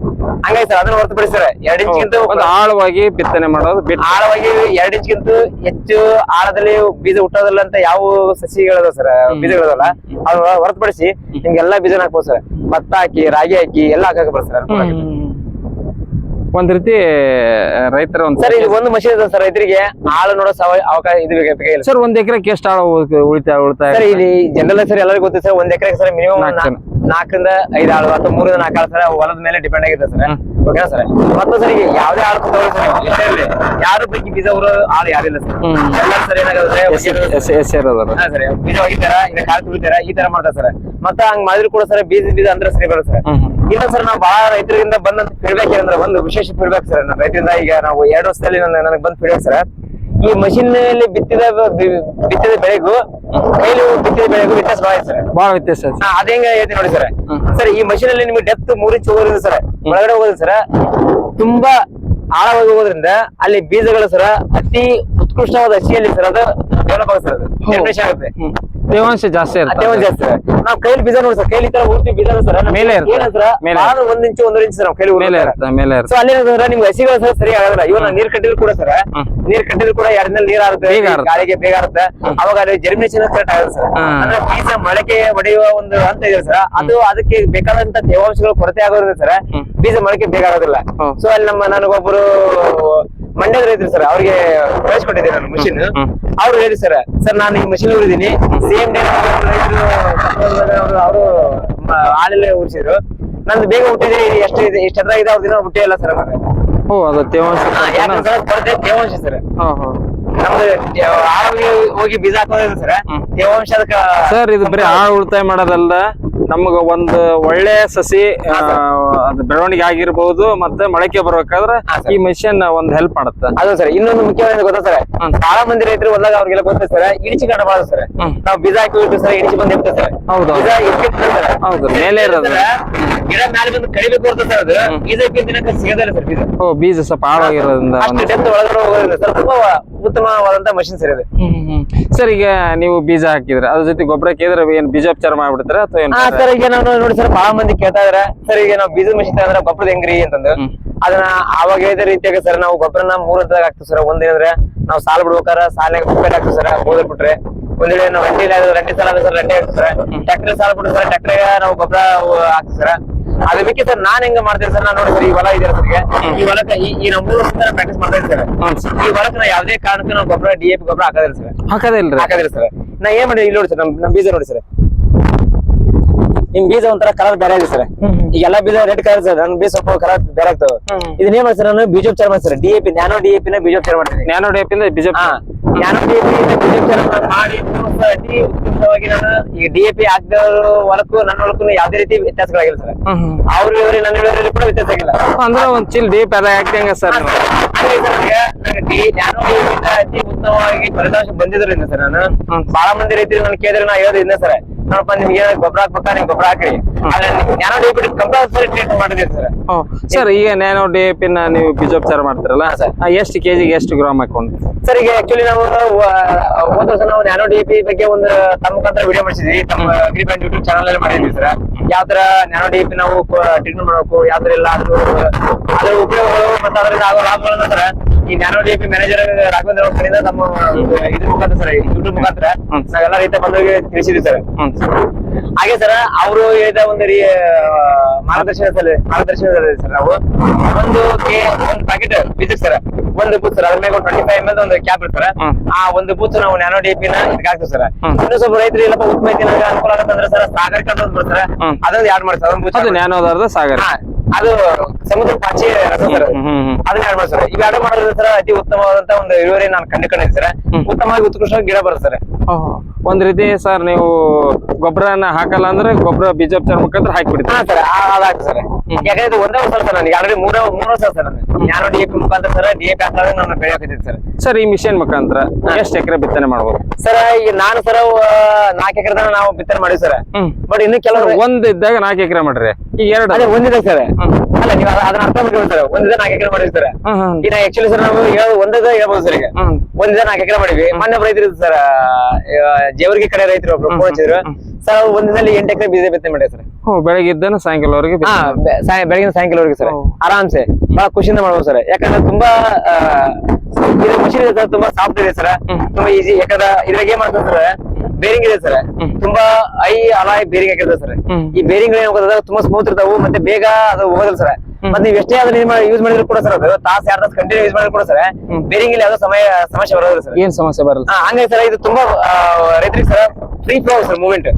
ಹಂಗಾಗಿ ಸರ್ ಅದನ್ನ ಹೊರತುಪಡಿಸಿ ಸರ್ ಎರಡ್ ಇಂಚ್ಗಿಂತ ಒಂದು ಆಳವಾಗಿ ಬಿತ್ತನೆ ಮಾಡೋದು ಆಳವಾಗಿ ಎರಡ್ ಇಂಚ್ಗಿಂತ ಹೆಚ್ಚು ಆಳದಲ್ಲಿ ಬೀಜ ಹುಟ್ಟೋದಿಲ್ಲ ಅಂತ ಯಾವ ಸಸಿಗಳದ ಸರ್ ಬೀಜಗಳದಲ್ಲ ಅದು ಹೊರತುಪಡಿಸಿ ನಿಮ್ಗೆಲ್ಲಾ ಬೀಜನ ಹಾಕ್ಬೋದು ಸರ್. ಭತ್ತ ಹಾಕಿ ರಾಗಿ ಹಾಕಿ ಎಲ್ಲಾ ಹಾಕಕ್ ಬರ್ತಾರೆ ಸರ್. ಒಂದ್ ರೀತಿ ರೈತರ ಒಂದು ಸರ್ ಇದು ಒಂದು ಮಷೀನ್ ಇದೆ ಸರ್ ರೈತರಿಗೆ ಆಳು ನೋಡೋ ಅವಕಾಶ ಇದು ಬೇಕಾಗಿಲ್ಲ ಸರ್ ಒಂದ್ ಎಕರೆಗೆ ಎಷ್ಟು ಆಳ ಉಳಿತಾಯ ಉಳಿತಾಯ ಸರ್ ಇಲ್ಲಿ ಜನರಲ್ ಸರ್ ಎಲ್ಲರಿಗೂ ಗೊತ್ತಿದೆ ಸರ್ ಒಂದ್ ಎಕರೆ ಸರ್ ಮಿನಿಮಮ್. ನಾಲ್ಕರಿಂದ ಐದು ಆಳು ಅಥವಾ ಮೂರಿಂದ ನಾಲ್ಕು ಆಳು ಸರ್ ಹೊಲದ ಮೇಲೆ ಡಿಪೆಂಡ್ ಆಗಿದೆ ಸರ್. Okay sir? ಮತ್ತೆ ಸರ್ ಯಾವ್ದೇ ಆಳು ತಗೊಳ್ಳಿ ಸರ್ ನೀವು, ಎಷ್ಟೇ ಇರ್ಲಿ ಯಾರು ಪೈಕಿ ಬೀಜ ಅವರು ಆಳು ಯಾರಿಲ್ಲ ಸರ್. ಎಲ್ಲ ಎಲ್ಲರೂ ಸರ್ ಏನಾಗುತ್ತೆ ಸರ್ ಬೀಜ ಹೋಗಿದ್ದಾರ ಈಗ ಕಾಳು ತುಳಿತಾರ ಈ ತರ ಮಾಡ್ತಾರ ಸರ್. ಮತ್ತೆ ಹಂಗ್ ಮಾಡಿದ್ರು ಕೂಡ ಸರ್ ಬೀಜ ಬೀಜ ಅಂದ್ರೆ ಸರಿ ಬರುತ್ತೆ ಸರ್. ಇಲ್ಲ ಸರ್ ನಾವು ಬಹಳ ರೈತರಿಂದ ಬಂದಂತ ಫೀಡ್ಬ್ಯಾಕ್ ಏನಂದ್ರೆ ಒಂದು ವಿಶೇಷ ಫೀಡ್ಬ್ಯಾಕ್ ಸರ್ ನಮ್ಮ ರೈತರಿಂದ ಈಗ ನಾವು ಎರಡು ವರ್ಷದಲ್ಲಿ ನನಗೆ ಬಂದ್ ಫೀಡ್ಬ್ಯಾಕ್ ಸರ್. ಈ ಮಷಿನ್ನಲ್ಲಿ ಬಿತ್ತಿದ ಬಿತ್ತಿದ ಬೆಳೆಗೂ ಕೈಲಿ ಬಿತ್ತಿದ ಬೆಳೆಗೂ ವ್ಯತ್ಯಾಸ ಬಹಳ ಸರ್. ಬಹಳ ವ್ಯತ್ಯಾಸ ಅದೇ ಹೆಂಗ ಹೇಳ್ತೀನಿ ನೋಡಿ ಸರ್. ಸರ್ ಈ ಮಷಿನ್ ಅಲ್ಲಿ ನಿಮಗೆ ಡೆಪ್ತ್ ಮೂರು ಇಂಚ್ ಹೋಗೋದ್ರಿಂದ ಸರ್. ಒಳಗಡೆ ಹೋಗೋದು ಸರ್ ತುಂಬಾ ಆಳವಾಗಿ ಹೋಗೋದ್ರಿಂದ ಅಲ್ಲಿ ಬೀಜಗಳು ಸರ ಅತಿ ಉತ್ಕೃಷ್ಟವಾದ ಹಸಿಯಲ್ಲಿ ಸರ್ ಅದು ಡೆವಲಪ್ ಆಗುತ್ತೆ ಸರ್. ಅದು ಆಗುತ್ತೆ. ತೇವಾಂಶ ಜಾಸ್ತಿ ಅದೇ ಇರುತ್ತೆ ಜಾಸ್ತಿ ನಾವು ಕೈಲಿ ಬೀಜ ನೋಡಿ ಸರ್ ಕೈಲಿ ತರ ಊರ್ತಿ ಬೀಜ ಸರ್ ಮೇಲೆ ಇರುತ್ತೆ. ಮೇಲೆ ನಾನು ಒಂದ್ ಇಂಚು ಒಂದ್ ಇಂಚು ಸರ್ ಕೈಲಿ ಮೇಲೆ. ಇರುತ್ತೆ ಮೇಲೆ ಸೊ ಅಲ್ಲಿ ಏನಂದ್ರೆ ನಿಮ್ಗೆ ಹಸಿಗಳು ಸರ್ ಸರಿ ಆಗಲ್ಲ. ಇವನ್ನ ನೀರ್ ಕಟ್ಟಿದ್ರು ಕೂಡ ಸರ್. ನೀರ್ ಕಟ್ಟಿದ್ರು ಕೂಡ ಎರಡನಲ್ಲಿ ನೀರ್ ಆಗುತ್ತೆ ಗಾಳಿಗೆ ಬೇಗ ಆಗುತ್ತೆ ಅವಾಗ ಅಲ್ಲಿ ಜರ್ಮಿನೇಷನ್ ಕರೆಕ್ಟ್ ಆಗುತ್ತೆ ಸರ್. ಅಂದ್ರೆ ಬೀಜ ಮೊಳಕೆ ಹೊಡೆಯುವ ಒಂದು ಅಂತ ಇದೆ ಸರ್. ಅದು ಅದಕ್ಕೆ ಬೇಕಾದಂತ ತೇವಾಂಶಗಳು ಕೊರತೆ ಆಗೋದ್ರಿಂದ ಸರ್. ಬೀಜ ಮೊಳಕೆ ಬೇಗ ಆಗೋದಿಲ್ಲ. ಸೊ ಅಲ್ಲಿ ನಮ್ಮ ನನಗೊಬ್ಬರು ಮಂಡ್ಯದ ರೈತರು ಸರ್ ಅವ್ರಿಗೆ ಕಳಿಸ್ಕೊಟ್ಟಿದ್ದೀನಿ ನಾನು ಮಷಿನ್. ಅವ್ರು ಹೇಳಿ ಸರ್ ಸರ್ ನಾನು ಈ ಮಷಿನ್ ಉಳಿದೀನಿ ಸೇಮ್ ಡೇ ರೈತರು ಅವರು ಹಾಲಲ್ಲೇ ಉಳಿಸಿದ್ರು ನಂದು ಬೇಗ ಹುಟ್ಟಿದ್ರೆ ಎಷ್ಟು ಇದೆ ಎಷ್ಟು ಹತ್ರ ಇದೆ ಅವ್ರ ದಿನ ಹುಟ್ಟೇ ಇಲ್ಲ ಸರ್ ಓ ಅದು ತೇವಾಂಶ ತೇವಾಂಶ ಸರ್ ಹಾ ಹಾ. ನಮ್ದು ಹೋಗಿ ಬೀಜ ಹಾಕೋದ್ರಿಂದ ಸರ್. ತೇವಾಂಶ ಅದಕ್ಕೆ ಸರ್ ಇದು ಬರೀ ಆಳು ಉಳಿತಾಯ ಮಾಡೋದಲ್ಲ ನಮಗ ಒಂದು ಒಳ್ಳೆ ಸಸಿ ಆ, ಅದು ಬೆಳವಣಿಗೆ ಆಗಿರ್ಬಹುದು ಮತ್ತೆ ಮೊಳಕೆ ಬರ್ಬೇಕಾದ್ರೆ ಈ ಮಿಷನ್ ಒಂದ್ ಹೆಲ್ಪ್ ಮಾಡುತ್ತೆ. ಅದು ಸರ್ ಇನ್ನೊಂದು ಮುಖ್ಯವಾದ ಗೊತ್ತಾ ಸರ್. ಬಹಳ ಮಂದಿ ರೈತರು ಹೊಲ್ದಾಗ ಅವ್ರಿಗೆಲ್ಲ ಗೊತ್ತ ಸರ್ ಇಡಿಚಿ ಕಾಣಬಾರ್ದು ಸರ್. ನಾವು ಬೀಜ ಹಾಕಿ ಸರ್ ಇಡಿಚಿ ಬಂದ್ ಇರ್ತದೆ ಸರ್. ಹೌದು, ಹೌದು. ಮೇಲೆ ಇರೋದು. ಗಿಡ ಮೇಲೆ ಬಂದು ಕಡಿಬೇಕು ಅಂತ ಸರ್ ಅದು. ಬೀಜಕ್ಕೆ ಬೀಜ ದಿನಕ್ಕೆ ಸಿಗೋದಿಲ್ಲ ಸರ್ ಬೀಜ. ಓ ಬೀಜ ಸ್ವಲ್ಪ ಹಾಳಾಗಿರೋದ್ರಿಂದ ಡೆಪ್ತ್ ಒಳಗಡೆ ಹೋಗೋದ್ರಿಂದ ಸರ್. ತುಂಬಾ ಉತ್ತಮವಾದಂತ ಮಷಿನ್ ಸರ್ ಇದು. ಸರ್ ಈಗ ನೀವು ಬೀಜ ಹಾಕಿದ್ರೆ ಅದ್ರ ಜೊತೆ ಗೊಬ್ಬರ ಕೇಳಿದ್ರೆ ಏನ್ ಬೀಜೋಪಚಾರ ಮಾಡ್ಬಿಡ್ತಾರೆ ಅಥವಾ ಏನ್ ಸರ್ ಈಗ ನಾನು ನೋಡಿ ಸರ್ ಬಹಳ ಮಂದಿ ಕೇಳ್ತಾ ಇದಾರೆ. ಸರ್ ಈಗ ನಾವು ಬೀಜದ ಮಿಶ್ರ ಅಂದ್ರೆ ಗೊಬ್ಬರದ ಹೆಂಗ್ರಿ ಅಂತಂದ್ರೆ. ಅದನ್ನ ಅವಾಗ ಇದೇ ರೀತಿಯಾಗಿ ಸರ್ ನಾವು ಗೊಬ್ಬರನ ಮೂರ್ ಹಂತದಾಗ ಹಾಕ್ತೀವಿ ಸರ್. ಒಂದೇನಂದ್ರೆ ನಾವು ಸಾಲ ಬಿಡ್ಬೇಕಾರ ಸಾಲ ಕುಪ್ಪೆಟ್ ಹಾಕ್ತೀವಿ ಸರ್. ಬೋದಲ್ ಬಿಟ್ರೆ. ಒಂದ್ ವೇಳೆ ನಾವು ರಂಟಿ ರಂಟಿ ಸಾಲ ಸರ್ ರಂಟಿ ಹಾಕ್ತೀವಿ ಸರ್. ಟ್ರ್ಯಾಕ್ಟರ್ ಸಾಲ ಬಿಟ್ಟು ಸರ್ ಟ್ರ್ಯಾಕ್ಟರ್ ನಾವು ಗೊಬ್ಬರ ಹಾಕ್ತೀವಿ ಸರ್. ಅದ್ ಬಿಕ್ಕಿ ಸರ್ ನಾನ್ ಹೆಂಗ ಮಾಡ್ತೀನಿ ಸರ್ ನಾನು ನೋಡಿ ಸರ್. ಈ ಹೊಲ ಇದೆ ಸರ್ ಈ ಹೊಲಕ್ಕೆ ಈ ನಮ್ಮ ನಾವು ಮೂರು ವರ್ಷ ಪ್ರಾಕ್ಟೀಸ್ ಮಾಡ್ತಾ ಇದ್ದಾರೆ ಸರ್. ಈ ಹೊಲಕ್ಕ ನಾ ಯಾವುದೇ ಕಾರಣಕ್ಕೂ ನಾವು ಗೊಬ್ಬರ ಡಿ ಎ ಪಿ ಗೊಬ್ಬರ ಹಾಕೋದಿಲ್ಲ ಸರ್. ಹಾಕೋದಿಲ್ಲ ಹಾಕೋದಿಲ್ಲ ಸರ್. ನಾ ಏನ್ ಮಾಡಿ ಇಲ್ಲಿ ನೋಡಿ ಸರ್ ನಮ್ ನಮ್ ಬೀಜ ನೋಡಿ ಸರ್. ನಿಮ್ ಬೀಜ ಒಂಥರ ಕಲರ್ ಬೇರೆ ಆಗಿದೆ ಸರ್. ಈಗ ಎಲ್ಲಾ ಬೀಜ ರೆಡ್ ಕಲರ್ ಸರ್. ನನ್ ಬೀಜ ಸ್ವಲ್ಪ ಕಲರ್ ಬೇರೆ ಆಗ್ತದೆ. ಇದನ್ನ ಏನ್ ಮಾಡ್ತಾರೆ ನಾನು ಬೀಜೋಪಚಾರ ಮಾಡ್ತಾರೆ sir. D A P nano D A P ನ ಬೀಜೋಪಚಾರ ಮಾಡ್ತೀನಿ ನ್ಯಾನೋ ಅಂದ್ರೆ ಬೀಜ ನ್ಯಾನೋ ಡಿ ಎ ಪಿ ಬೀಜೋಪಚಾರ ಮಾಡಿ ಅತಿ ಉತ್ಕೃಷ್ಟವಾಗಿ ನಾನು ಈಗ ಡಿ ಎ ಪಿ ಹಾಕಿದವರು ಹೊಲಕ್ಕೂ ನನ್ನ ಹೊಲಕ್ಕೂ ಯಾವುದೇ ರೀತಿ ವ್ಯತ್ಯಾಸಗಳಾಗಿಲ್ಲ ಸರ್. ಅವರು ಇವ್ರಿಗೆ ನನ್ನ ಇವರಲ್ಲಿ ಕೂಡ ವ್ಯತ್ಯಾಸ ಆಗಿಲ್ಲ. ಅಂದ್ರೆ ಒಂದ್ ಚಿಲ್ ದೀಪ ಅದ ಹಾಕ್ದಂಗ ಸರ್ ನ್ಯಾನೋ ಅತಿ ಉತ್ತಮವಾಗಿ ಫಲಿತಾಂಶ ಬಂದಿದ್ರಿಂದ ಸರ್ ನಾನು. ಬಹಳ ಮಂದಿ ರೈತರು ನಾನು ಕೇಳಿದ್ರೆ ನಾ ಹೇಳೋದ್ರಿಂದ ಸರ್ ನೋಡಪ್ಪ ನಿಮ್ಗೆ ಗೊಬ್ಬರ ಹಾಕ್ಬೇಕಾ ನೀವು ಗೊಬ್ಬರ ಹಾಕ್ರಿ ಆದ್ರೆ ನ್ಯಾನೋ ಡಿಪಿ ಕಂಪಲ್ಸರಿ ಟ್ರೀಟ್ ಮಾಡಿದೀನಿ ಸರ್. ಸರ್ ಈಗ ನ್ಯಾನೋ ಡಿಎಪಿನ ನೀವು ಬೀಜೋಪಚಾರ ಮಾಡ್ತಿರಲ್ಲ? ಸರ್. ಎಷ್ಟು ಕೆಜಿಗೆ ಎಷ್ಟು ಗ್ರಾಮ್ ಹಾಕೊಂಡು ಸರ್ ಈಗ ಆಕ್ಚುಲಿ ನಾವು ವರ್ಷ ನಾವು ನ್ಯಾನೋ ಡಿಪಿ ಬಗ್ಗೆ ಒಂದು ತಮ್ಮ ಮುಖಾಂತರ ವಿಡಿಯೋ ಮಾಡಿಸಿದ್ವಿ. ತಮ್ಮ ಅಗ್ರಿಮೆಂಟ್ ಯೂಟ್ಯೂಬ್ ಚಾನಲ್ ಅಲ್ಲಿ ಮಾಡಿದ್ವಿ ಸರ್. ಯಾವ ತರ ನ್ಯಾನೋ ಡಿಪಿ ನಾವು ಟ್ರೀಟ್ಮೆಂಟ್ ಮಾಡಬೇಕು ಯಾವ ತರ ಇಲ್ಲ ಅದ್ರ ಅದ್ರ ಉಪಯೋಗಗಳು ಮತ್ತೆ ಅದರಿಂದ ಆಗೋ ಲಾಭಗಳನ್ನ ಸರ್ ಈ ನ್ಯಾನೋ ಡಿಪಿ ಮ್ಯಾನೇಜರ್ ರಾಘವೇಂದ್ರ ಅವ್ರ ಕಡೆಯಿಂದ ನಮ್ಮ ಇದ್ರ ಮುಖಾಂತರ ಸರ್ ಯೂಟ್ಯೂಬ್ ಮುಖಾಂತರ. ನಾವೆಲ್ಲ ರೈತ ಬಂದವರಿಗೆ ತಿಳಿಸಿದ್ವಿ ಸರ್. ಹ್ಮ್. ಹಾಗೆ ಸರ್ ಅವರು ಹೇಳಿದ ಒಂದು ರೀ ಮಾರ್ಗದರ್ಶನದಲ್ಲಿ ಮಾರ್ಗದರ್ಶನದಲ್ಲಿ ಸರ್ ನಾವು ಒಂದು ಒಂದು ಪ್ಯಾಕೆಟ್ ಬೀಜಕ್ ಸರ್ ಒಂದು ಬೂತ್ ಸರ್ ಅದ್ರ ಮೇಲೆ ಟ್ವೆಂಟಿ ಫೈವ್ ಎಂ ಎಲ್ ಒಂದು ಕ್ಯಾಪ್ ಇರ್ತಾರೆ. ಆ ಒಂದು ಬೂತ್ ನಾವು ನ್ಯಾನೋ ಡಿ ಪಿನ ನ ಹಾಕ್ತೀವಿ ಸರ್. ಇನ್ನು ಸ್ವಲ್ಪ ರೈತರು ಇಲ್ಲಪ್ಪ ಉತ್ತಮ ಐತಿ ಅನುಕೂಲ ಆಗುತ್ತೆ ಸರ್ ಸಾಗರ್ ಬರುತ್ತೆ ಹ್ಮ್. ಅದೊಂದು ಯಾಡ್ ಮಾಡಿ ಸರ್ ಅದೊಂದು ಬೂತ್ ನ್ಯಾನೋದಾರದ ಸಾಗರ. ಅದು ಸಮುದ್ರ ಪಾಚಿ ರಸ ಸರ್ ಅದನ್ನ ಆಡ್ ಮಾಡಿ ಸರ್ ಇವ್ ಎರಡು ಮಾಡೋದ್ರ ಸರ್ ಅತಿ ಉತ್ತಮವಾದಂತ ಒಂದು ಇಳುವರಿ ನಾನು ಕಂಡು ಕಂಡಿದ್ದೆ ಸರ್ ಉತ್ತಮವಾಗಿ ಉತ್ಕೃಷ್ಟ ಗಿಡ ಬರುತ್ತೆ ಸರ್ ಓಹೋ. ಒಂದ್ ರೀತಿ ಸರ್ ನೀವು ಗೊಬ್ಬರನ ಹಾಕಲ್ಲ ಅಂದ್ರೆ ಗೊಬ್ಬರ ಬೀಜೋಪಚಾರ ಮುಖಾಂತರ ಹಾಕ್ಬಿಡ್ತೀವಿ. ಹಾ ಸರ್ ಅದಾಗ್ತದೆ ಸರ್. ಯಾಕಂದ್ರೆ ಇದು ಒಂದೇ ವರ್ಷ ಸರ್ ನನಗೆ ಆಲ್ರೆಡಿ ಮೂರ ಮೂರು ವರ್ಷ ಸರ್ ಯಾರು ಡಿ ಎ ಪಿ ಮುಖಾಂತರ ಸರ್ ಡಿ ಎ ಪಿ ಹಾಕಿದ್ರೆ ನಾನು ಬೆಳೆ ಹಾಕಿದ್ದೀನಿ ಸರ್. ಸರ್ ಈ ಮಿಷನ್ ಮುಖಾಂತರ ಎಷ್ಟು ಎಕರೆ ಬಿತ್ತನೆ ಮಾಡ್ಬೋದು? ಸರ್ ಈಗ ನಾನು ಸರ್ ನಾಲ್ಕು ಎಕರೆ ನಾವು ಬಿತ್ತನೆ ಮಾಡಿವಿ ಸರ್. ಬಟ್ ಇನ್ನು ಕೆಲವರು ಒಂದ್ ಇದ್ದಾಗ ನಾಲ್ಕು ಎಕರೆ ಮಾಡ್ರಿ. ಈಗ ಎರಡು. ಅದೇ ಒಂದಿದೆ ಸರ್. ಅಲ್ಲ ನೀವು ಅದ- ಅದನ್ನ ಅರ್ಥ ಮಾಡ್ಕೊಳ್ಳಿ ಸರ್. ಒಂದಿದೆ ನಾಲ್ಕು ಎಕರೆ ಮಾಡಿವಿ ಸರ್. ಈಗ ಆಕ್ಚುಲಿ ಸರ್ ನಾವು ಹೇಳೋದು ಒಂದೇ ಹೇಳ್ಬೋದು ಸರ್ ಈಗ. ಒಂದಿದೆ ನಾಲ್ಕು ಎಕರೆ ಮಾಡಿವಿ. ಮೊನ್ನೆ ರೈತರು ಸರ್ ಜೇವರ್ಗಿ ಕಡೆ ರೈತರು ಒಬ್ರು ಫೋನ್ ಹಚ್ಚಿದ್ರು ಸರ್ ಒಂದಿನಲ್ಲಿ ಎಂಟು ಎಕರೆ ಬೀಜ ಬಿತ್ತನೆ ಮಾಡಿದೆ ಸರ್. ಬೆಳಗ್ಗೆ ಇದ್ದಾನ ಸಾಯಂಕಾಲವರೆಗೆ ಹಾ ಬೆಳಗಿನ ಸಾಯಂಕಾಲವರೆಗೆ ಸರ್. ಆರಾಮ್ಸೆ. ಬಹಳ ಖುಷಿಯಿಂದ ಮಾಡ್ಬೋದು ಸರ್. ಯಾಕಂದ್ರೆ ತುಂಬಾ ಇದ್ರ ಇದು ಮಷಿನ್ ಇದೆ ಸರ್ ತುಂಬಾ ಸಾಫ್ಟ್ ಇದೆ ಸರ್. ತುಂಬಾ ಈಸಿ. ಯಾಕಂದ್ರೆ ಇದ್ರಾಗ ಏನ್ ಮಾಡ್ತಾರೆ ಸರ್ ಬೇರಿಂಗ್ ಇದೆ ಸರ್. ತುಂಬಾ ಐ ಅಲಾಯ್ ಬೇರಿಂಗ್ ಹಾಕಿರ್ತದೆ ಸರ್. ಈ ಬೇರಿಂಗ್ ಏನ್ ಹೋಗೋದ ತುಂಬಾ ಸ್ಮೂತ್ ಇರ್ತಾವು ಮತ್ತೆ ಬೇಗ ಅದು ಹೋಗೋದಿಲ್ಲ ಸರ್. ಮತ್ತೆ ನೀವು ಎಷ್ಟೇ ಆದ್ರೆ ಯೂಸ್ ಮಾಡಿದ್ರು ಕೂಡ ಸರ್ ಅದು. ತಾಸ ಎರಡ್ ತಾಸು ಕಂಟಿನ್ಯೂ ಯೂಸ್ ಮಾಡಿದ್ರು ಕೂಡ ಸರ್ ಬೇರಿಂಗ್ ಇಲ್ಲಿ ಯಾವ್ದೋ ಸಮಯ ಸಮಸ್ಯೆ ಬರೋದಿಲ್ಲ ಸರ್. ಏನ್ ಸಮಸ್ಯೆ ಬರಲ್ಲ. ಹಂಗಾಗಿ ಸರ್ ಇದು ತುಂಬಾ ರೈತರಿಗೆ sir free flow sir movement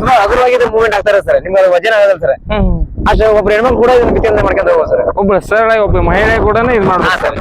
ತುಂಬಾ ಹಗುರವಾಗಿ ಮೂವ್ಮೆಂಟ್ ಆಗ್ತಾರೆ ಸರ್. ನಿಮ್ಗೆ ಅದು ವಜನ ಆಗೋದಿಲ್ಲ ಸರ್. ಅಷ್ಟು ಒಬ್ಬ ಹೆಣ್ಮಕ್ಳು ಕೂಡ ಇದನ್ನ ಬಿತ್ತನೆ ಮಾಡ್ಕೊಂಡು ಹೋಗೋದು ಸರ್. ಒಬ್ಬ ಸರಳ ಒಬ್ಬ ಮಹಿಳೆ ಕೂಡ ಇದು ಮಾಡ್ಬೋದು ಸರ್.